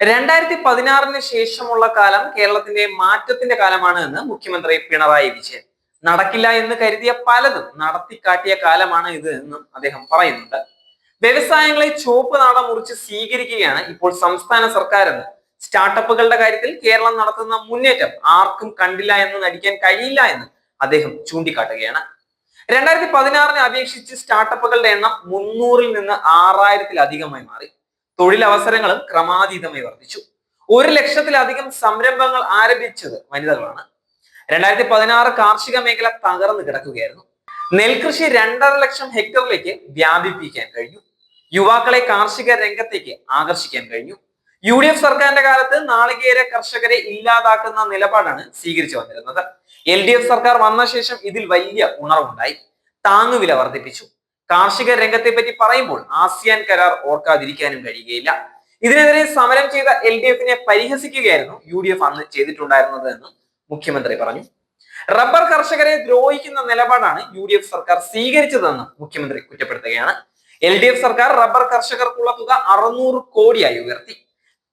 രണ്ടായിരത്തി പതിനാറിന് ശേഷമുള്ള കാലം കേരളത്തിന്റെ മാറ്റത്തിന്റെ കാലമാണ് എന്ന് മുഖ്യമന്ത്രി പിണറായി വിജയൻ. നടക്കില്ല എന്ന് കരുതിയ പലതും നടത്തിക്കാട്ടിയ കാലമാണ് ഇത് എന്നും അദ്ദേഹം പറയുന്നുണ്ട്. വ്യവസായങ്ങളെ ചുവപ്പ് നാട മുറിച്ച് സ്വീകരിക്കുകയാണ് ഇപ്പോൾ സംസ്ഥാന സർക്കാർ എന്ന് സ്റ്റാർട്ടപ്പുകളുടെ കാര്യത്തിൽ കേരളം നടത്തുന്ന മുന്നേറ്റം ആർക്കും കണ്ടില്ല എന്ന് നടിക്കാൻ കഴിയില്ല എന്ന് അദ്ദേഹം ചൂണ്ടിക്കാട്ടുകയാണ്. രണ്ടായിരത്തി പതിനാറിനെ അപേക്ഷിച്ച് സ്റ്റാർട്ടപ്പുകളുടെ എണ്ണം മുന്നൂറിൽ നിന്ന് ആറായിരത്തിലധികമായി മാറി. തൊഴിലവസരങ്ങളും ക്രമാതീതമായി വർദ്ധിച്ചു. ഒരു ലക്ഷത്തിലധികം സംരംഭങ്ങൾ ആരംഭിച്ചത് വനിതകളാണ്. രണ്ടായിരത്തി പതിനാറ് കാർഷിക മേഖല തകർന്നു കിടക്കുകയായിരുന്നു. നെൽകൃഷി രണ്ടര ലക്ഷം ഹെക്ടറിലേക്ക് വ്യാപിപ്പിക്കാൻ കഴിഞ്ഞു. യുവാക്കളെ കാർഷിക രംഗത്തേക്ക് ആകർഷിക്കാൻ കഴിഞ്ഞു. യു ഡി എഫ് സർക്കാരിന്റെ കാലത്ത് നാളികേര കർഷകരെ ഇല്ലാതാക്കുന്ന നിലപാടാണ് സ്വീകരിച്ചു വന്നിരുന്നത്. എൽ ഡി എഫ് സർക്കാർ വന്ന ശേഷം ഇതിൽ വലിയ ഉണർവുണ്ടായി. താങ്ങുവില വർദ്ധിപ്പിച്ചു. കാർഷിക രംഗത്തെ പറ്റി പറയുമ്പോൾ ആസിയാൻ കരാർ ഓർക്കാതിരിക്കാനും കഴിയുകയില്ല. ഇതിനെതിരെ സമരം ചെയ്ത എൽ ഡി എഫിനെ പരിഹസിക്കുകയായിരുന്നു യു ഡി എഫ് അന്ന് ചെയ്തിട്ടുണ്ടായിരുന്നത് എന്ന് മുഖ്യമന്ത്രി പറഞ്ഞു. റബ്ബർ കർഷകരെ ദ്രോഹിക്കുന്ന നിലപാടാണ് യു ഡി എഫ് സർക്കാർ സ്വീകരിച്ചതെന്ന് മുഖ്യമന്ത്രി കുറ്റപ്പെടുത്തുകയാണ്. എൽ ഡി എഫ് സർക്കാർ റബ്ബർ കർഷകർക്കുള്ള തുക അറുന്നൂറ് കോടിയായി ഉയർത്തി.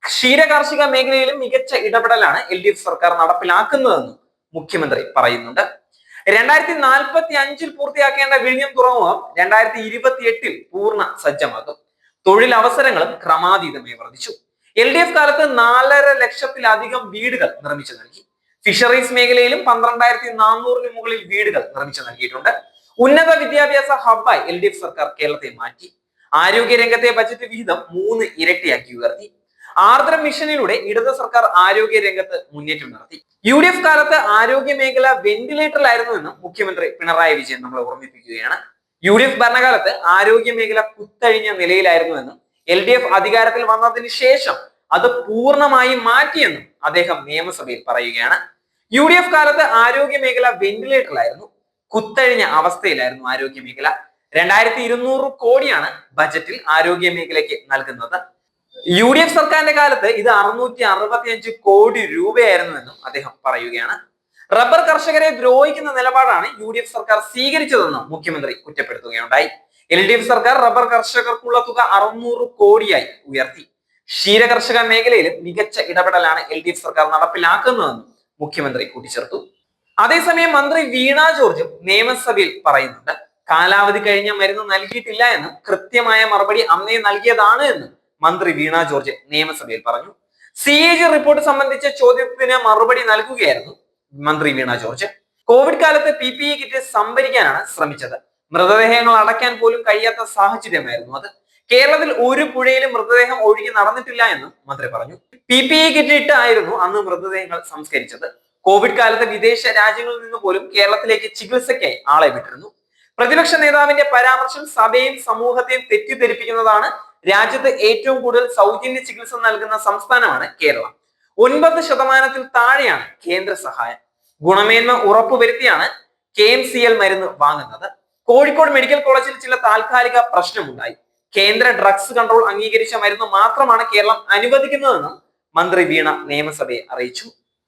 ക്ഷീര കാർഷിക മേഖലയിലും മികച്ച ഇടപെടലാണ് എൽ ഡി എഫ് സർക്കാർ നടപ്പിലാക്കുന്നതെന്നും മുഖ്യമന്ത്രി പറയുന്നുണ്ട്. രണ്ടായിരത്തി നാൽപ്പത്തി അഞ്ചിൽ പൂർത്തിയാക്കേണ്ട വിഴിഞ്ഞം തുറമുഖം രണ്ടായിരത്തി ഇരുപത്തി എട്ടിൽ പൂർണ സജ്ജമാകും തൊഴിലവസരങ്ങളും ക്രമാതീതമായി വർദ്ധിച്ചു. എൽ ഡി എഫ് കാലത്ത് നാലര ലക്ഷത്തിലധികം വീടുകൾ നിർമ്മിച്ചു നൽകി. ഫിഷറീസ് മേഖലയിലും പന്ത്രണ്ടായിരത്തി നാനൂറിന് മുകളിൽ വീടുകൾ നിർമ്മിച്ചു നൽകിയിട്ടുണ്ട്. ഉന്നത വിദ്യാഭ്യാസ ഹബ്ബായി എൽ ഡി എഫ് സർക്കാർ കേരളത്തെ മാറ്റി. ആരോഗ്യ രംഗത്തെ ബജറ്റ് വിഹിതം മൂന്ന് ഇരട്ടിയാക്കി ഉയർത്തി. ആർദ്ര മിഷനിലൂടെ ഇടത് സർക്കാർ ആരോഗ്യ രംഗത്ത് മുന്നേറ്റം നടത്തി. യു ഡി എഫ് കാലത്ത് ആരോഗ്യ മേഖല വെന്റിലേറ്ററിലായിരുന്നു എന്നും മുഖ്യമന്ത്രി പിണറായി വിജയൻ നമ്മളെ ഓർമ്മിപ്പിക്കുകയാണ്. യു ഡി എഫ് ഭരണകാലത്ത് ആരോഗ്യ മേഖല കുത്തഴിഞ്ഞ നിലയിലായിരുന്നു എന്നും എൽ ഡി എഫ് അധികാരത്തിൽ വന്നതിന് ശേഷം അത് പൂർണമായി മാറ്റിയെന്നും അദ്ദേഹം നിയമസഭയിൽ പറയുകയാണ്. യു ഡി എഫ് കാലത്ത് ആരോഗ്യ മേഖല വെന്റിലേറ്ററിലായിരുന്നു കുത്തഴിഞ്ഞ അവസ്ഥയിലായിരുന്നു ആരോഗ്യ മേഖല. രണ്ടായിരത്തി ഇരുന്നൂറ് കോടിയാണ് ബജറ്റിൽ ആരോഗ്യ മേഖലയ്ക്ക് നൽകുന്നത്. യു ഡി എഫ് സർക്കാരിന്റെ കാലത്ത് ഇത് അറുന്നൂറ്റി അറുപത്തി അഞ്ച് കോടി രൂപയായിരുന്നുവെന്നും അദ്ദേഹം പറയുകയാണ്. റബ്ബർ കർഷകരെ ദ്രോഹിക്കുന്ന നിലപാടാണ് യു ഡി എഫ് സർക്കാർ സ്വീകരിച്ചതെന്നും മുഖ്യമന്ത്രി കുറ്റപ്പെടുത്തുകയുണ്ടായി. എൽ ഡി എഫ് സർക്കാർ റബ്ബർ കർഷകർക്കുള്ള തുക അറുന്നൂറ് കോടിയായി ഉയർത്തി. ക്ഷീര കർഷക മേഖലയിലും മികച്ച ഇടപെടലാണ് എൽ ഡി എഫ് സർക്കാർ നടപ്പിലാക്കുന്നതെന്നും മുഖ്യമന്ത്രി കൂട്ടിച്ചേർത്തു. അതേസമയം മന്ത്രി വീണ ജോർജും നിയമസഭയിൽ പറയുന്നുണ്ട് കാലാവധി കഴിഞ്ഞ മരുന്ന് നൽകിയിട്ടില്ല എന്നും കൃത്യമായ മറുപടി അന്നേ നൽകിയതാണ് എന്നും മന്ത്രി വീണ ജോർജ് നിയമസഭയിൽ പറഞ്ഞു. സി എ ജി റിപ്പോർട്ട് സംബന്ധിച്ച ചോദ്യത്തിന് മറുപടി നൽകുകയായിരുന്നു മന്ത്രി വീണ ജോർജ്. കോവിഡ് കാലത്ത് പി പി ഇ കിറ്റ് സംഭരിക്കാനാണ് ശ്രമിച്ചത്. മൃതദേഹങ്ങൾ അടയ്ക്കാൻ പോലും കഴിയാത്ത സാഹചര്യമായിരുന്നു അത്. കേരളത്തിൽ ഒരു പുഴയിലും മൃതദേഹം ഒഴുകി നടന്നിട്ടില്ല എന്നും മന്ത്രി പറഞ്ഞു. പി പി ഇ കിറ്റ് ഇട്ടായിരുന്നു അന്ന് മൃതദേഹങ്ങൾ സംസ്കരിച്ചത്. കോവിഡ് കാലത്ത് വിദേശ രാജ്യങ്ങളിൽ നിന്ന് പോലും കേരളത്തിലേക്ക് ചികിത്സയ്ക്കായി ആളെ വിട്ടിരുന്നു. പ്രതിപക്ഷ നേതാവിന്റെ പരാമർശം സഭയും സമൂഹത്തെയും തെറ്റിദ്ധരിപ്പിക്കുന്നതാണ് രാജ്യത്ത് ഏറ്റവും കൂടുതൽ സൗജന്യ ചികിത്സ നൽകുന്ന സംസ്ഥാനമാണ് കേരളം. ഒൻപത് ശതമാനത്തിൽ താഴെയാണ് കേന്ദ്ര സഹായം. ഗുണമേന്മ ഉറപ്പുവരുത്തിയാണ് കെ എം സി എൽ മരുന്ന് വാങ്ങുന്നത്. കോഴിക്കോട് മെഡിക്കൽ കോളേജിൽ ചില താൽക്കാലിക പ്രശ്നമുണ്ടായി. കേന്ദ്ര ഡ്രഗ്സ് കൺട്രോൾ അംഗീകരിച്ച മരുന്ന് മാത്രമാണ് കേരളം അനുവദിക്കുന്നതെന്നും മന്ത്രി വീണ നിയമസഭയെ അറിയിച്ചു.